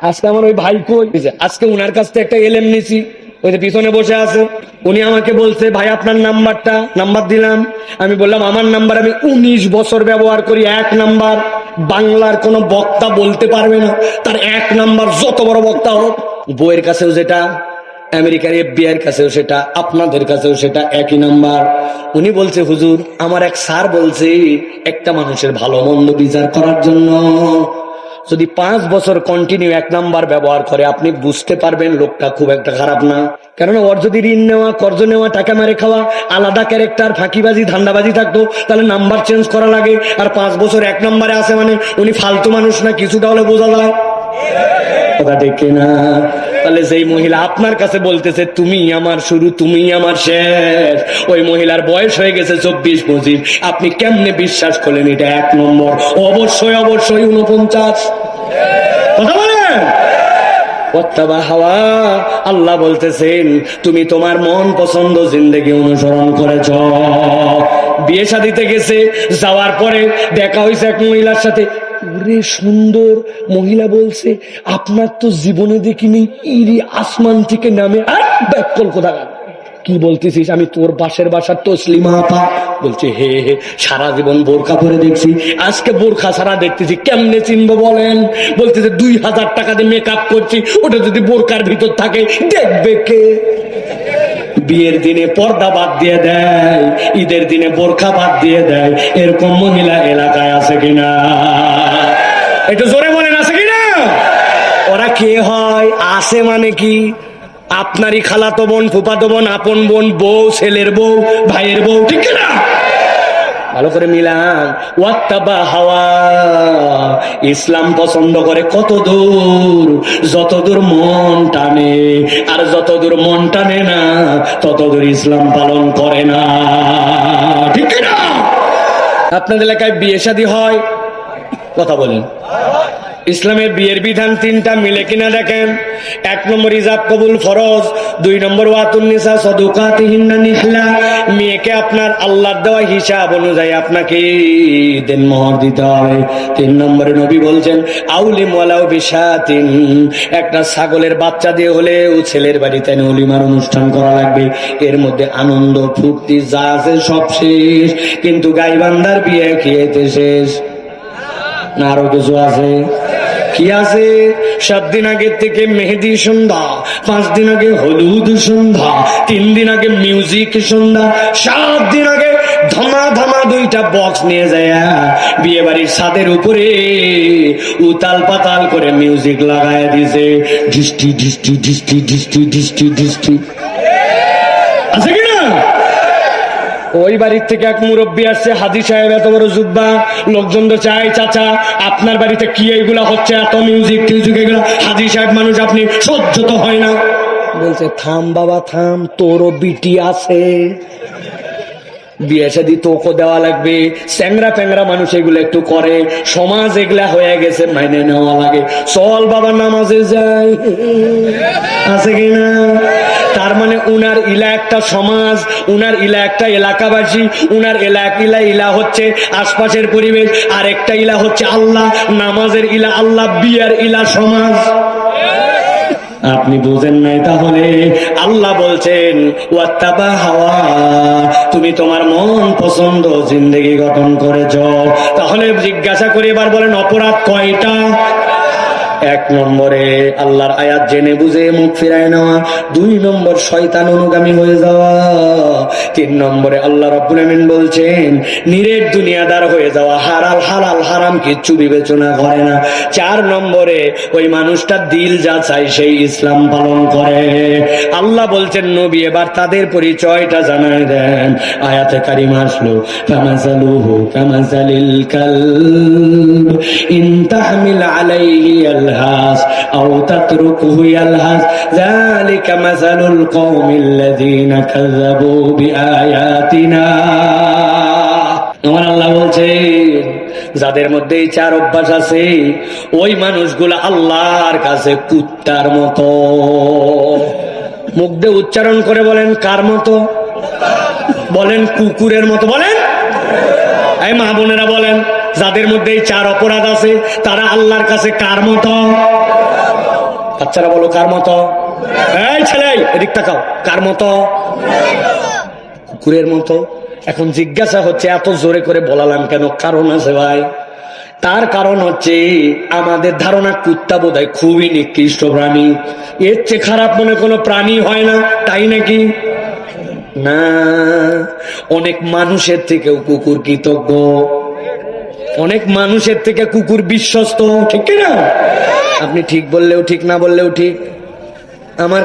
আজকে আমার ওই ভাই কই? আজকে উনার কাছ থেকে একটা এলএম নিছি। ওই যে পিছনে বসে আছে। উনি আমাকে বলছে, ভাই, আপনার নাম্বারটা, নাম্বার দিলাম। আমি বললাম, আমার নাম্বার আমি উনিশ বছর ব্যবহার করি, এক নাম্বার। বাংলার কোন বক্তা বলতে পারবে না। তার এক নাম্বার যত বড় বক্তা হোক। বইয়ের কাছেও যেটা আমেরিকার এফবিআই এর কাছেও সেটা, আপনাদের কাছেও সেটা একই নাম্বার। উনি বলছে, হুজুর, আমার এক স্যার বলছে, একটা মানুষের ভালো মন্দ বিচার করার জন্য যদি পাঁচ বছর কন্টিনিউ এক নাম্বার ব্যবহার করে, আপনি বুঝতে পারবেন লোকটা খুব একটা খারাপ না। কেননা ওর যদি ঋণ নেওয়া, কর্জ নেওয়া, টাকা মারে খাওয়া, আলাদা ক্যারেক্টার ফাঁকিবাজি, ধান্দাবাজি থাকতো, তাহলে নাম্বার চেঞ্জ করা লাগে। আর পাঁচ বছর এক নাম্বারে আসে মানে উনি ফালতু মানুষ না, কিছুটা হলে বোঝা যায়। কথা না তাহলে যেই মহিলা আপনার কাছে বলতেছে, তুমি আমার শুরু, তুমি আমার শেষ। ওই মহিলার বয়স হয়ে গেছে চব্বিশ পঁচিশ আপনি কেমনে বিশ্বাস করলেন এটা এক নম্বর? অবশ্যই অবশ্যই উনপঞ্চাশ হাওয়া। আল্লাহ বলতেছেন, তুমি তোমার মন পছন্দ জিন্দগি অনুসরণ করেছ। বিয়ে শাদিতে গেছে, যাওয়ার পরে দেখা হয়েছে এক মহিলার সাথে। ওরে সুন্দর মহিলা বলছে, আপনার তো জীবনে দেখিনি, ইরি আসমান থেকে নামে আর ব্যাকল কোথা কি বলতেছিস? আমি তোর পাশের বাসার তসলিমা আপা। বলছে, হে হে, সারা জীবন বোরখা পরে দেখছি। আজকে বোরখা সারা দেখতেছি, কেমনে চিনবো বলেন? বলতেছে, দুই হাজার টাকা দিয়ে মেকআপ করছি, ওটা যদি বোরকার ভিতর থাকে, দেখবে কে? বিয়ের দিনে পর্দা বাদ দিয়ে দেয়, ঈদের দিনে বোরখা বাদ দিয়ে দেয়, এরকম মহিলা এলাকায় আছে কিনা? একটু জোরে বলেন, আছে কিনা? ওরা কে হয়? আসে মানে কি? আপনারই খালাতো বোন ফুপাতো বোন, আপন বোন, বউ, ছেলের বউ, ভাইয়ের বউ, ঠিক না ভালো করে মিলান। ওয়াত্তাবা হাওয়া। ইসলাম পছন্দ করে কত দূর? যত দূর মন টানে, আর যত দূর মন টানে না, তত দূর ইসলাম পালন করে না। ঠিক না আপনাদের এলাকায় বিয়ে শাদী হয়? কথা বলেন। ইসলামের বিয়ের বিধান তিনটা মিলে কিনা দেখেন। এক নম্বর ইজাব কবুল ফরজ, দুই নম্বর ওয়াতুন্নিসা নিহলা মেয়েকে আপনার আল্লাহর দেওয়া হিসাব অনুযায়ী আপনাকে দেন মোহর দিতে হবে। তিন নম্বরে নবী বলছেন, আউলিম ওয়ালাও বিশাতিন। একটা ছাগলের বাচ্চা দিয়ে হলে ও ছেলের বাড়িতে নলিমার অনুষ্ঠান করা লাগবে। এর মধ্যে আনন্দ, ফুর্তি, যা আছে সব শেষ। কিন্তু গাইবান্দার বিয়ে খেয়েতে শেষ। না, আরও কিছু আছে? কি আছে? সাত দিন আগে থেকে মেহেদি সন্ধ্যা, পাঁচ দিন আগে হলুদ সন্ধ্যা, তিন দিন আগে মিউজিক সন্ধ্যা, সাত দিন আগে ধামা ধামা দুইটা বক্স নিয়ে যায়। বিয়ে বাড়ির ছাদের উপরে উতাল পাতাল করে মিউজিক লাগায় দিছে। ডিস্টি ডিস্টি ডিস্টি ডিস্টি ডিস্টি ডিস্টি আছে কি না ওই বাড়ির থেকে এক মুরব্বী আসছে হাজি সাহেব, এত বড় জুব্বা। লোকজন তো চাই, চাচা, আপনার বাড়িতে কি এইগুলা হচ্ছে? এত মিউজিক টিউজিক এগুলো। হাজি সাহেব মানুষ, আপনি সহ্য তো হয় না। বলছে, থাম বাবা, থাম, তোরও বিটি আছে। বিয়ে শাদি তোকে দেওয়া লাগবে। স্যাংরা প্যাংরা মানুষ এগুলো একটু করে। সমাজ এগুলা হয়ে গেছে মাইনে নেওয়া লাগে। চল বাবা, নামাজে যাই। আছে কিনা তার মানে উনার ইলা একটা সমাজ, উনার ইলা একটা এলাকাবাসী, উনার এলাক ইলা ইলা হচ্ছে আশপাশের পরিবেশ আর একটা ইলা হচ্ছে আল্লাহ। নামাজের ইলা আল্লাহ, বিয়ার ইলা সমাজ। আপনি বুঝেন নাই তাহলে? আল্লাহ বলছেন, ওয়াত্তাবা হাওয়া, তুমি তোমার মন পছন্দ জিন্দগি গঠন করেছ। তাহলে জিজ্ঞাসা করে এবার বলেন, অপরাধ কয়টা? এক নম্বরে আল্লাহর আয়াত জেনে বুঝে মুখ ফিরায় নেওয়া। দুই নম্বর শয়তান অনুগামী হয়ে যাওয়া। তিন নম্বরে আল্লাহ রব্বুল বলছেন, নিরেট দুনিয়াদার হয়ে যাওয়া হারাল, হালাল, হারাম কিচ্ছু বিবেচনা করে না। চার নম্বরে ওই মানুষটা দিল যা চাই সেই ইসলাম পালন করে। আল্লাহ বলছেন, নবী এবার তাদের পরিচয়টা জানায় দেন। আয়াতে কারিমা আসলো কামাজালুহু কামাজালিল কালব, ইন তাহমিল আলাইহি يلهث أو تتركه يلهث ذلك مثل القوم الذين كذبوا بآياتنا আমার আল্লাহ বলছেন যাদের মধ্যে এই চার অভ্যাস আছে ওই মানুষগুলো আল্লাহর কাছে কুত্তার মতো মুখ দিয়ে উচ্চারণ করে বলেন কার মতো বলেন কুকুরের মতো বলেন এই মা বোনেরা বলেন যাদের মধ্যে এই চার অপরাধ আছে, তারা আল্লাহর কাছে কার মতো? বাচ্চারা বলো, কার মতো? এই ছেলে, এদিক তাকাও। কার মতো? কুকুরের মতো। এখন জিজ্ঞাসা হচ্ছে, এত জোরে করে বলালাম কেন? কারণ আছে ভাই। তার কারণ হচ্ছে, আমাদের ধারণা কুত্তা বোধ খুবই নিকৃষ্ট প্রাণী। এর চেয়ে খারাপ মনে কোনো প্রাণী হয় না, তাই নাকি? না, অনেক মানুষের থেকেও কুকুর কৃতজ্ঞ। অনেক মানুষের থেকে কুকুর বিশ্বস্ত, ঠিক না আপনি ঠিক বললেও ঠিক, না বললেও ঠিক। আমার